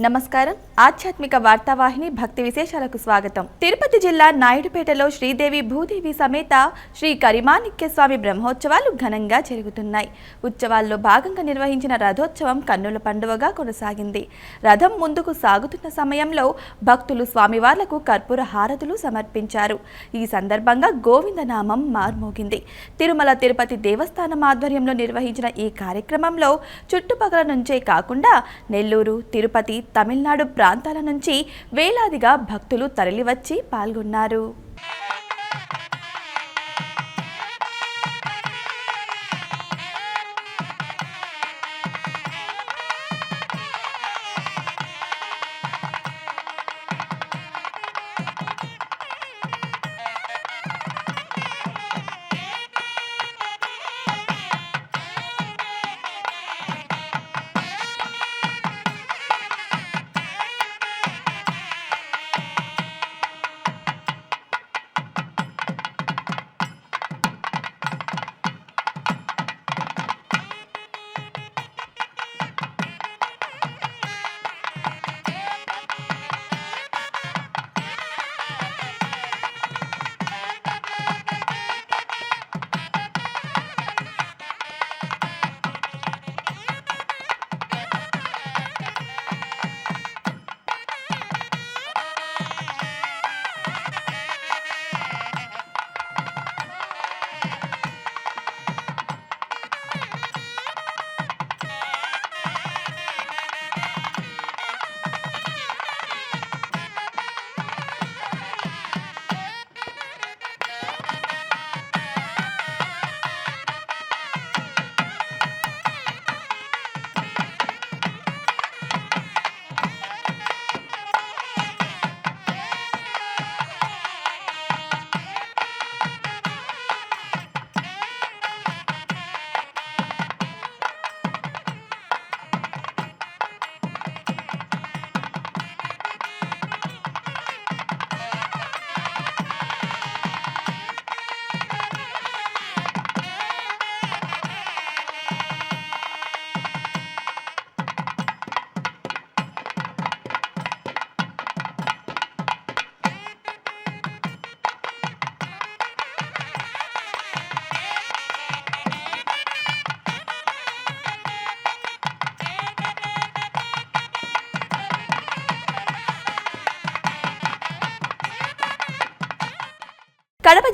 నమస్కారం. ఆధ్యాత్మిక వార్తావాహిని భక్తి విశేషాలకు స్వాగతం. తిరుపతి జిల్లా నాయుడుపేటలో శ్రీదేవి భూదేవి సమేత శ్రీ కరిమాణిక్య స్వామి బ్రహ్మోత్సవాలు ఘనంగా జరుగుతున్నాయి. ఉత్సవాల్లో భాగంగా నిర్వహించిన రథోత్సవం కన్నుల పండుగగా కొనసాగింది. రథం ముందుకు సాగుతున్న సమయంలో భక్తులు స్వామివార్లకు కర్పూర హారతులు సమర్పించారు. ఈ సందర్భంగా గోవిందనామం మార్మోగింది. తిరుమల తిరుపతి దేవస్థానం ఆధ్వర్యంలో నిర్వహించిన ఈ కార్యక్రమంలో చుట్టుపక్కల నుంచే కాకుండా నెల్లూరు తిరుపతి తమిళనాడు ప్రాంతాల నుంచి వేలాదిగా భక్తులు తరలివచ్చి పాల్గొన్నారు.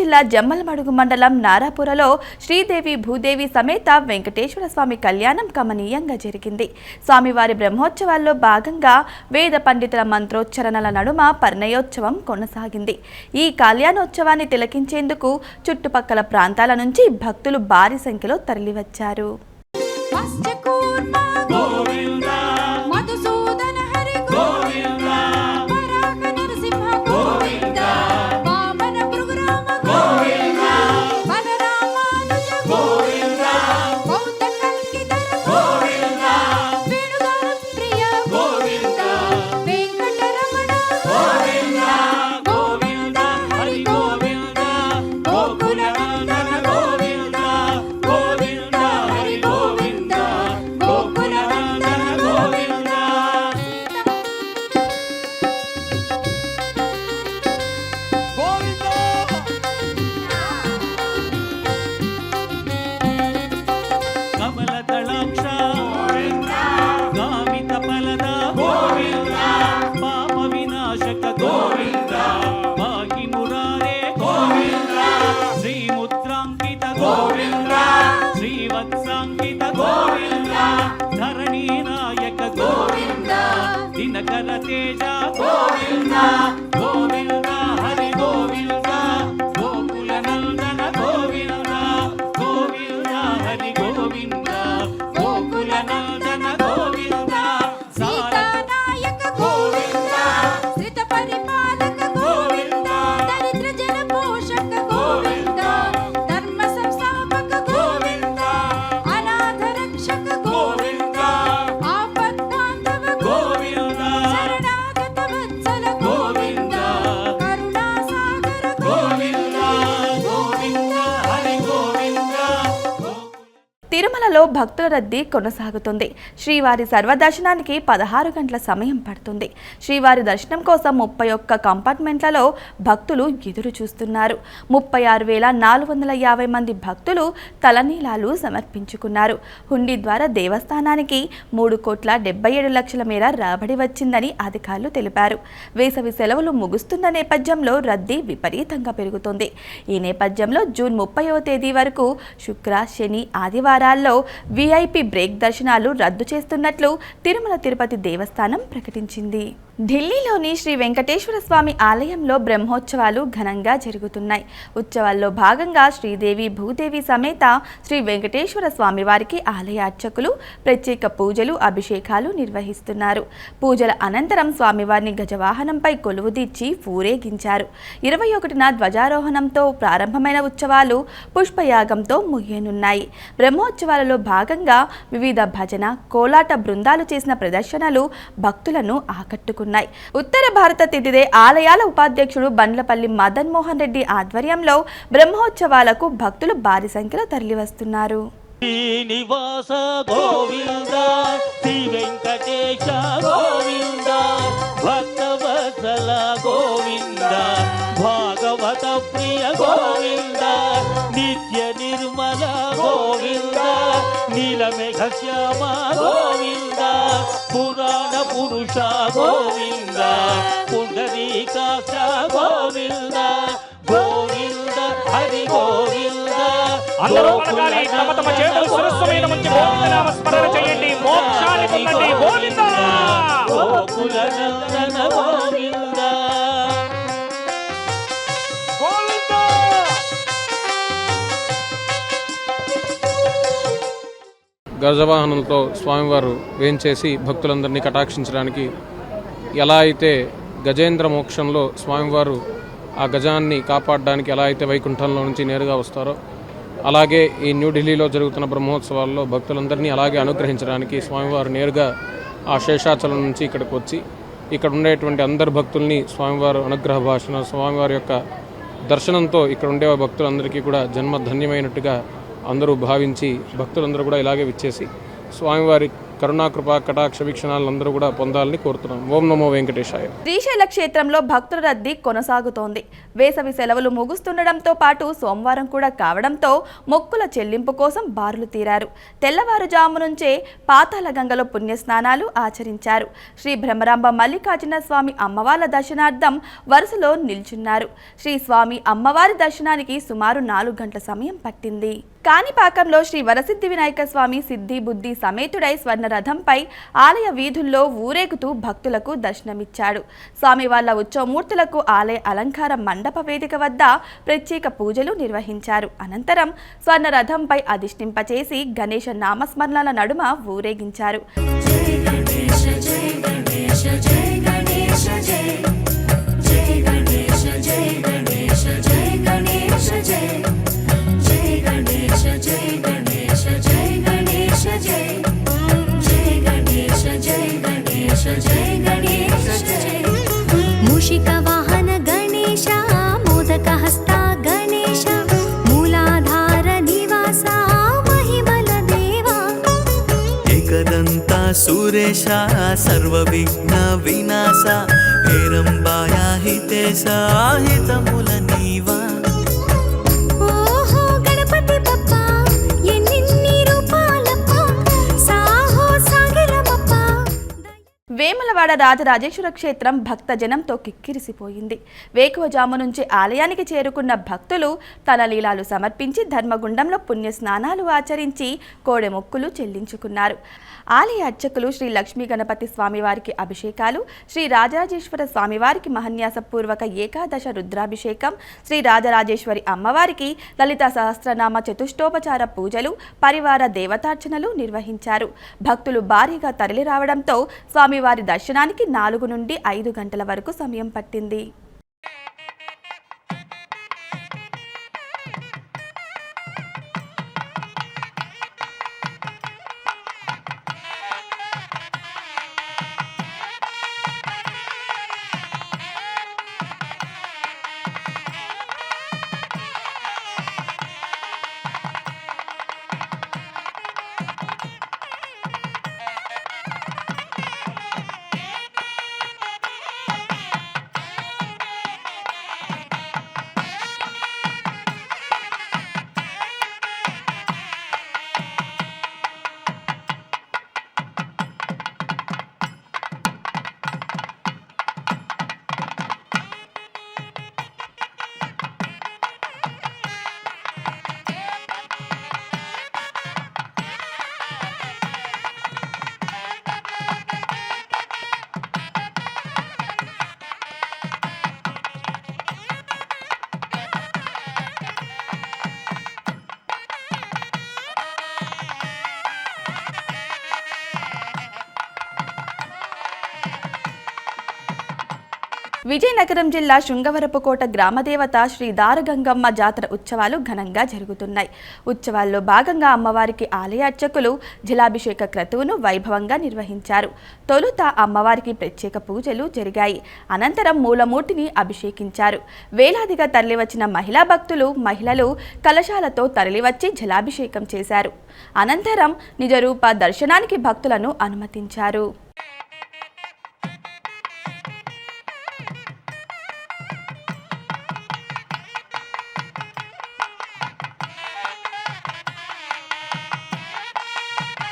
జిల్లా జమ్మలమడుగు మండలం నారాపురలో శ్రీదేవి భూదేవి సమేత వెంకటేశ్వర స్వామి కళ్యాణం కమనీయంగా జరిగింది. స్వామివారి బ్రహ్మోత్సవాల్లో భాగంగా వేద పండితుల మంత్రోచ్చరణల నడుమ పర్ణయోత్సవం కొనసాగింది. ఈ కళ్యాణోత్సవాన్ని తిలకించేందుకు చుట్టుపక్కల ప్రాంతాల నుంచి భక్తులు భారీ సంఖ్యలో తరలివచ్చారు. గోవింద ఉత్సవాల్లో భక్తుల రద్దీ కొనసాగుతుంది. శ్రీవారి సర్వదర్శనానికి పదహారు గంటల సమయం పడుతుంది. శ్రీవారి దర్శనం కోసం ముప్పై ఒక్క కంపార్ట్మెంట్లలో భక్తులు ఎదురు చూస్తున్నారు. ముప్పై ఆరు వేల నాలుగు వందల యాభై మంది భక్తులు తలనీలాలు సమర్పించుకున్నారు. హుండీ ద్వారా దేవస్థానానికి మూడు కోట్ల డెబ్బై ఏడు లక్షల మేర రాబడి వచ్చిందని అధికారులు తెలిపారు. వేసవి సెలవులు ముగుస్తున్న నేపథ్యంలో రద్దీ విపరీతంగా పెరుగుతుంది. ఈ నేపథ్యంలో జూన్ ముప్పైవ తేదీ వరకు శుక్ర శని ఆదివారాల్లో వీఐపీ బ్రేక్ దర్శనాలు రద్దు చేస్తున్నట్లు తిరుమల తిరుపతి దేవస్థానం ప్రకటించింది. ఢిల్లీలోని శ్రీ వెంకటేశ్వర స్వామి ఆలయంలో బ్రహ్మోత్సవాలు ఘనంగా జరుగుతున్నాయి. ఉత్సవాల్లో భాగంగా శ్రీదేవి భూదేవి సమేత శ్రీ వెంకటేశ్వర స్వామి వారికి ఆలయ అర్చకులు ప్రత్యేక పూజలు అభిషేకాలు నిర్వహిస్తున్నారు. పూజల అనంతరం స్వామివారిని గజవాహనంపై కొలువుదీర్చి ఊరేగించారు. ఇరవై ఒకటిన ధ్వజారోహణంతో ప్రారంభమైన ఉత్సవాలు పుష్పయాగంతో ముగియనున్నాయి. బ్రహ్మోత్సవాలలో భాగంగా వివిధ భజన కోలాట బృందాలు చేసిన ప్రదర్శనలు భక్తులను ఆకట్టుకున్నాయి. ఉత్తర భారత తిథిదే ఆలయాల ఉపాధ్యక్షుడు బండ్లపల్లి మదన్ మోహన్ రెడ్డి ఆధ్వర్యంలో బ్రహ్మోత్సవాలకు భక్తులు భారీ సంఖ్యలో తరలివస్తున్నారు. శ్రీనివాస గోవింద శ్రీ వెంకటేశ గోవింద భక్తవత్సల గోవింద భాగవత ప్రియ గోవింద నిత్య నిర్మల గోవింద నీలమేఘ శ్యామ గోవింద. పురాణ పురుష గోవింద పుండరీకాక్ష గోవింద గోవింద హరి గోవింద. అందరూ పలకాలి తమ తమ చేతులు ఉంచి గోవిందనామ స్మరణ చేయండి. మోక్షాన్ని పొందండి. గోవింద. గోకుల నందన గోవింద. గజవాహనంతో స్వామివారు వేంచేసి భక్తులందరినీ కటాక్షించడానికి ఎలా అయితే గజేంద్ర మోక్షంలో స్వామివారు ఆ గజాన్ని కాపాడడానికి ఎలా అయితే వైకుంఠంలో నుంచి నేరుగా వస్తారో అలాగే ఈ న్యూఢిల్లీలో జరుగుతున్న బ్రహ్మోత్సవాల్లో భక్తులందరినీ అలాగే అనుగ్రహించడానికి స్వామివారు నేరుగా ఆ శేషాచలం నుంచి ఇక్కడికి వచ్చి ఇక్కడ ఉండేటువంటి అందరు భక్తుల్ని స్వామివారు అనుగ్రహ భాషణ స్వామివారి యొక్క దర్శనంతో ఇక్కడ ఉండే భక్తులందరికీ కూడా జన్మ ధన్యమైనట్టుగా అందరూ భావించి భక్తులందరూ కూడా ఇలాగే విచ్చేసి స్వామివారి కరుణాకృప కటాక్ష వీక్షణాలందరూ కూడా పొందాలని కోరుతున్నాం. ఓం నమో వెంకటేశాయ. శ్రీశైల క్షేత్రంలో భక్తుల రద్దీ కొనసాగుతోంది. వేసవి సెలవులు ముగుస్తుండడంతో పాటు సోమవారం కూడా కావడంతో మొక్కుల చెల్లింపు కోసం బారులు తీరారు. తెల్లవారుజాము నుంచే పాతాల గంగలో పుణ్యస్నానాలు ఆచరించారు. శ్రీ భ్రమరాంబ మల్లికార్జున స్వామి అమ్మవార్ల దర్శనార్థం వరుసలో నిల్చున్నారు. శ్రీ స్వామి అమ్మవారి దర్శనానికి సుమారు నాలుగు గంటల సమయం పట్టింది. కాణిపాకంలో శ్రీ వరసిద్ధి వినాయక స్వామి సిద్ధి బుద్ధి సమేతుడై స్వర్ణరథంపై ఆలయ వీధుల్లో ఊరేగుతూ భక్తులకు దర్శనమిచ్చాడు. స్వామి వాళ్ళ ఉత్సవమూర్తులకు ఆలయ అలంకార మండప వేదిక వద్ద ప్రత్యేక పూజలు నిర్వహించారు. అనంతరం స్వర్ణ రథంపై అధిష్ఠింపచేసి గణేష నామస్మరణల నడుమ ఊరేగించారు. मूषिकवाहन गणेश मोदकहस्ता गणेश मूलाधार निवासा महिमलदेवा एकदन्ता सुरेशा सर्वविघ्न विनाशा हेरम्बाया हितेशा हितमुलनीवा వేములవాడ రాజరాజేశ్వర క్షేత్రం భక్తజనంతో కిక్కిరిసిపోయింది. వేకువజాము నుంచి ఆలయానికి చేరుకున్న భక్తులు తల లీలాలు సమర్పించి ధర్మగుండంలో పుణ్య స్నానాలు ఆచరించి కోడె మొక్కులు చెల్లించుకున్నారు. ఆలయ అర్చకులు శ్రీ లక్ష్మీ గణపతి స్వామివారికి అభిషేకాలు శ్రీ రాజరాజేశ్వర స్వామివారికి మహన్యాసపూర్వక ఏకాదశ రుద్రాభిషేకం శ్రీ రాజరాజేశ్వరి అమ్మవారికి లలిత సహస్రనామ చతుష్టోపచార పూజలు పరివార దేవతార్చనలు నిర్వహించారు. భక్తులు భారీగా తరలి రావడంతో వారి దర్శనానికి నాలుగు నుండి ఐదు గంటల వరకు సమయం పట్టింది. విజయనగరం జిల్లా శృంగవరపుకోట గ్రామదేవత శ్రీ దారగంగమ్మ జాతర ఉత్సవాలు ఘనంగా జరుగుతున్నాయి. ఉత్సవాల్లో భాగంగా అమ్మవారికి ఆలయ అర్చకులు జలాభిషేక క్రతువును వైభవంగా నిర్వహించారు. తొలుత అమ్మవారికి ప్రత్యేక పూజలు జరిగాయి. అనంతరం మూలమూర్తిని అభిషేకించారు. వేలాదిగా తరలివచ్చిన మహిళా భక్తులు మహిళలు కలశాలతో తరలివచ్చి జలాభిషేకం చేశారు. అనంతరం నిజరూప దర్శనానికి భక్తులను అనుమతించారు. Thank you.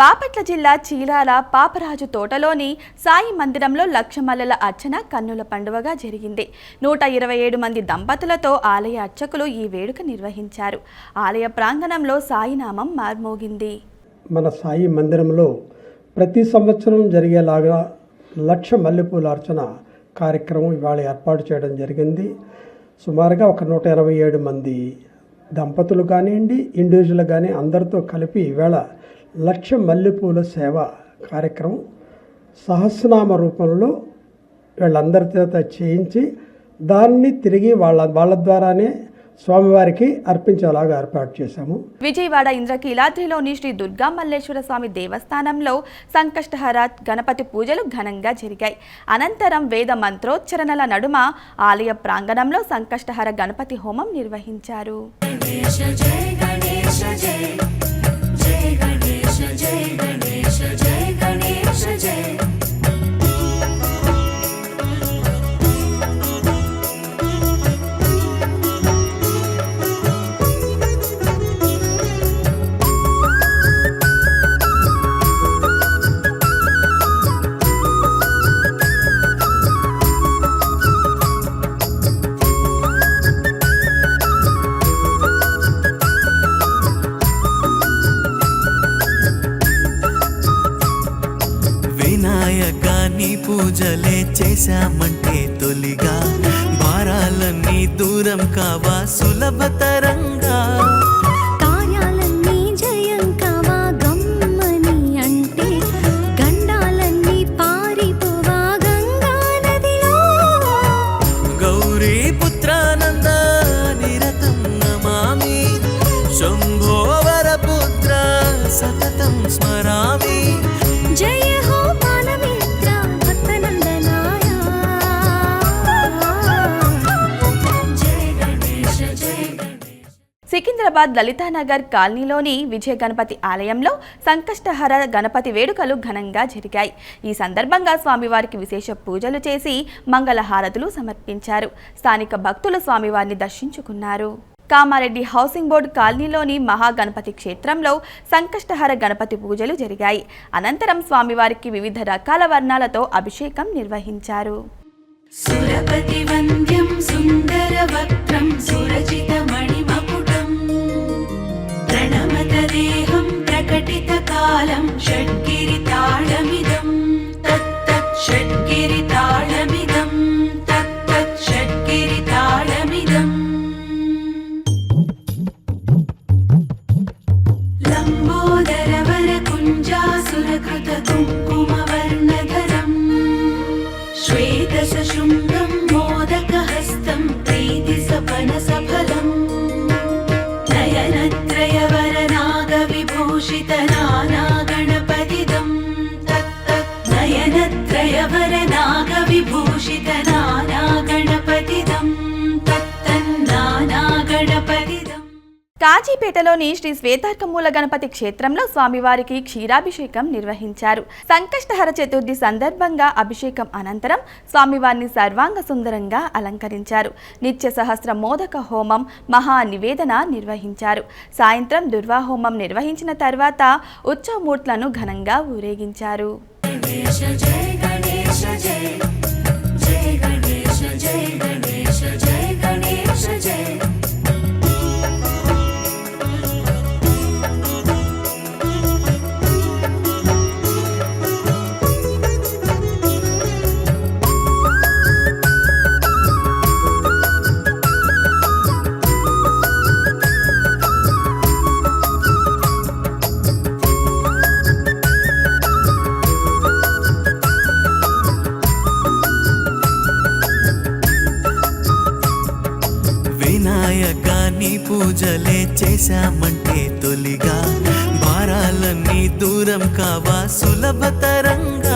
బాపట్ల జిల్లా చీరాల పాపరాజు తోటలోని సాయి మందిరంలో లక్షమల్లల అర్చన కన్నుల పండువగా జరిగింది. నూట ఇరవై ఏడు మంది దంపతులతో ఆలయ అర్చకులు ఈ వేడుక నిర్వహించారు. ఆలయ ప్రాంగణంలో సాయినామం మార్మోగింది. మన సాయి మందిరంలో ప్రతి సంవత్సరం జరిగేలాగా లక్ష మల్లెపూల అర్చన కార్యక్రమం ఇవాళ ఏర్పాటు చేయడం జరిగింది. సుమారుగా ఒక నూట ఇరవై ఏడు మంది దంపతులు కానివ్వండి ఇండివిజువల్ కానీ అందరితో కలిపి ఈవేళ లక్ష మల్లెపూల సేవ కార్యక్రమం సహస్రనామ రూపంలో వీళ్ళందరి చేత చేయించి దాన్ని తిరిగి వాళ్ళ వాళ్ళ ద్వారానే స్వామివారికి అర్పించేలాగా ఏర్పాటు చేశాము. విజయవాడ ఇంద్రకీలాద్రిలోని శ్రీ దుర్గా మల్లేశ్వర స్వామి దేవస్థానంలో సంకష్టహర గణపతి పూజలు ఘనంగా జరిగాయి. అనంతరం వేద మంత్రోచ్చరణల నడుమ ఆలయ ప్రాంగణంలో సంకష్టహర గణపతి హోమం నిర్వహించారు. వినాయక చేశామంటే తొలిగా. భారాలన్నీ దూరం కావా సులభత హైదరాబాద్ లలితానగర్ కాలనీలోని విజయ గణపతి ఆలయంలో సంకష్టహర గణపతి వేడుకలు ఘనంగా జరిగాయి. ఈ సందర్భంగా స్వామివారికి విశేష పూజలు చేసి మంగళహారతులు సమర్పించారు. స్థానిక భక్తులు స్వామివారిని దర్శించుకున్నారు. కామారెడ్డి హౌసింగ్ బోర్డు కాలనీలోని మహాగణపతి క్షేత్రంలో సంకష్టహర గణపతి పూజలు జరిగాయి. అనంతరం స్వామివారికి వివిధ రకాల వర్ణాలతో అభిషేకం నిర్వహించారు. సురపతి వంద్యం नयनत्रयवरनागविभूषितनानागणपतिदं तत्तत् नयनत्रयवरनागविभूषितनानागणपतिदं కాజీపేటలోని శ్రీ శ్వేతార్కమూల గణపతి క్షేత్రంలో స్వామివారికి క్షీరాభిషేకం నిర్వహించారు. సంకష్టహర చతుర్థి సందర్భంగా అభిషేకం అనంతరం స్వామివారిని సర్వాంగ సుందరంగా అలంకరించారు. నిత్య సహస్ర మోదక హోమం మహా నివేదన నిర్వహించారు. సాయంత్రం దుర్వాహోమం నిర్వహించిన తర్వాత ఉత్సవమూర్తులను ఘనంగా ఊరేగించారు. గణేశ జయ చేశామంటే తొలిగా. భారాలన్నీ దూరం కావా? సులభతరంగా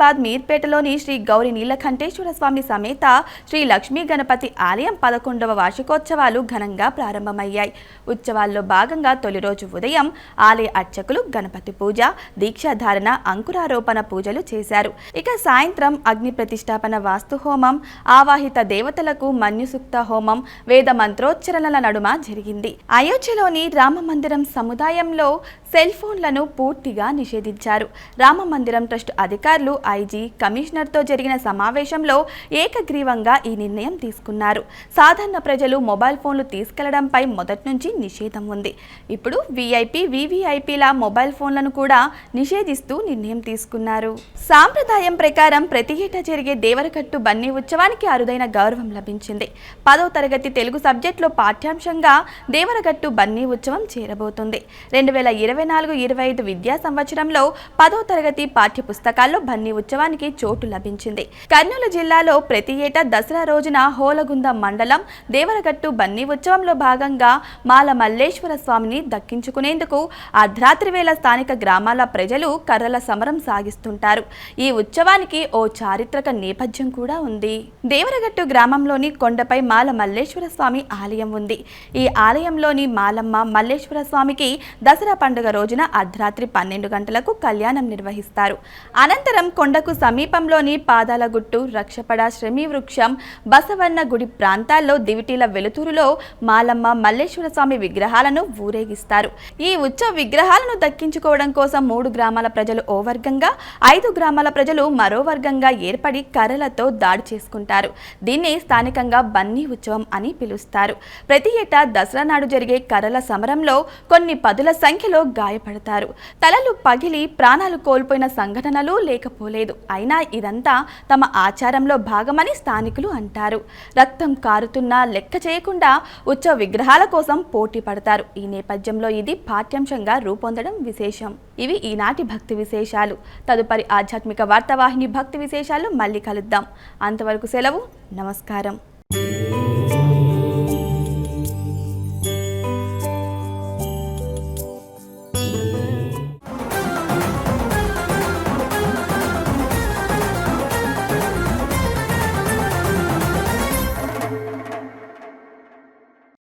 హైదరాబాద్ మీర్పేటలోని శ్రీ గౌరి నీలకంఠేశ్వర స్వామి సమేత శ్రీ లక్ష్మీ గణపతి ఆలయం పదకొండవ వార్షికోత్సవాలు ఘనంగా ప్రారంభమయ్యాయి. ఉత్సవాల్లో భాగంగా తొలి రోజు ఉదయం ఆలయ అర్చకులు గణపతి పూజ దీక్షాధారణ అంకురారోపణ పూజలు చేశారు. ఇక సాయంత్రం అగ్ని ప్రతిష్టాపన వాస్తు హోమం ఆవాహిత దేవతలకు మన్యుసుక్త హోమం వేద మంత్రోచ్చరణల నడుమ జరిగింది. అయోధ్యలోని రామ మందిరం సముదాయంలో సెల్ ఫోన్లను పూర్తిగా నిషేధించారు. రామ మందిరం ట్రస్ట్ అధికారులు ఐజీ కమిషనర్తో జరిగిన సమావేశంలో ఏకగ్రీవంగా ఈ నిర్ణయం తీసుకున్నారు. సాధారణ ప్రజలు మొబైల్ ఫోన్లు తీసుకెళ్ళడంపై మొదటి నుంచి నిషేధం ఉంది. ఇప్పుడు వీఐపీ వీవీఐపీల మొబైల్ ఫోన్లను కూడా నిషేధిస్తూ నిర్ణయం తీసుకున్నారు. సాంప్రదాయం ప్రకారం ప్రతి ఏటా జరిగే దేవరకట్టు బన్నీ ఉత్సవానికి అరుదైన గౌరవం లభించింది. పదో తరగతి తెలుగు సబ్జెక్టులో పాఠ్యాంశంగా దేవరగట్టు బన్నీ ఉత్సవం చేరబోతుంది. రెండు వేల ఇరవై నాలుగు ఇరవై ఐదు విద్యా సంవత్సరంలో పదో తరగతి పాఠ్య పుస్తకాల్లో బన్నీ ఉత్సవానికి చోటు లభించింది. కర్నూలు జిల్లాలో ప్రతి ఏటా దసరా రోజున హోలగుంద మండలం దేవరగట్టు బన్నీ ఉత్సవంలో భాగంగా మాల మల్లేశ్వర స్వామిని దక్కించుకునేందుకు అర్ధరాత్రి వేళ స్థానిక గ్రామాల ప్రజలు కర్రల సమరం సాగిస్తుంటారు. ఈ ఉత్సవానికి ఓ చారిత్రక నేపథ్యం కూడా ఉంది. దేవరగట్టు గ్రామంలోని కొండపై మాల మల్లేశ్వర స్వామి ఆలయం ఉంది. ఈ ఆలయంలోని మాలమ్మ మల్లేశ్వర స్వామికి దసరా పండుగ రోజున అర్ధరాత్రి పన్నెండు గంటలకు కళ్యాణం నిర్వహిస్తారు. అనంతరం కొండకు సమీపంలోని పాదాలగుట్టు రక్షపడ శ్రమి వృక్షం బసవన్న గుడి ప్రాంతాల్లో దివిటీల వెలుతురులో మాలమ్మ మల్లేశ్వర స్వామి విగ్రహాలను ఊరేగిస్తారు. ఈ ఉత్సవ విగ్రహాలను దక్కించుకోవడం కోసం మూడు గ్రామాల ప్రజలు ఓ వర్గంగా ఐదు గ్రామాల ప్రజలు మరో వర్గంగా ఏర్పడి కర్రలతో దాడి చేసుకుంటారు. దీన్ని స్థానికంగా బన్నీ ఉత్సవం అని పిలుస్తారు. ప్రతి ఏటా దసరా నాడు జరిగే కర్రల సమరంలో కొన్ని పదుల సంఖ్యలో గాయపడతారు. తలలు పగిలి ప్రాణాలు కోల్పోయిన సంఘటనలు లేకపోలేదు. అయినా ఇదంతా తమ ఆచారంలో భాగమని స్థానికులు అంటారు. రక్తం కారుతున్నా లెక్క చేయకుండా ఉచ్చ విగ్రహాల కోసం పోటీ పడతారు. ఈ నేపథ్యంలో ఇది పాఠ్యాంశంగా రూపొందడం విశేషం. ఇవి ఈనాటి భక్తి విశేషాలు. తదుపరి ఆధ్యాత్మిక వార్తావాహిని భక్తి విశేషాలు మళ్ళీ కలుద్దాం. అంతవరకు సెలవు. నమస్కారం.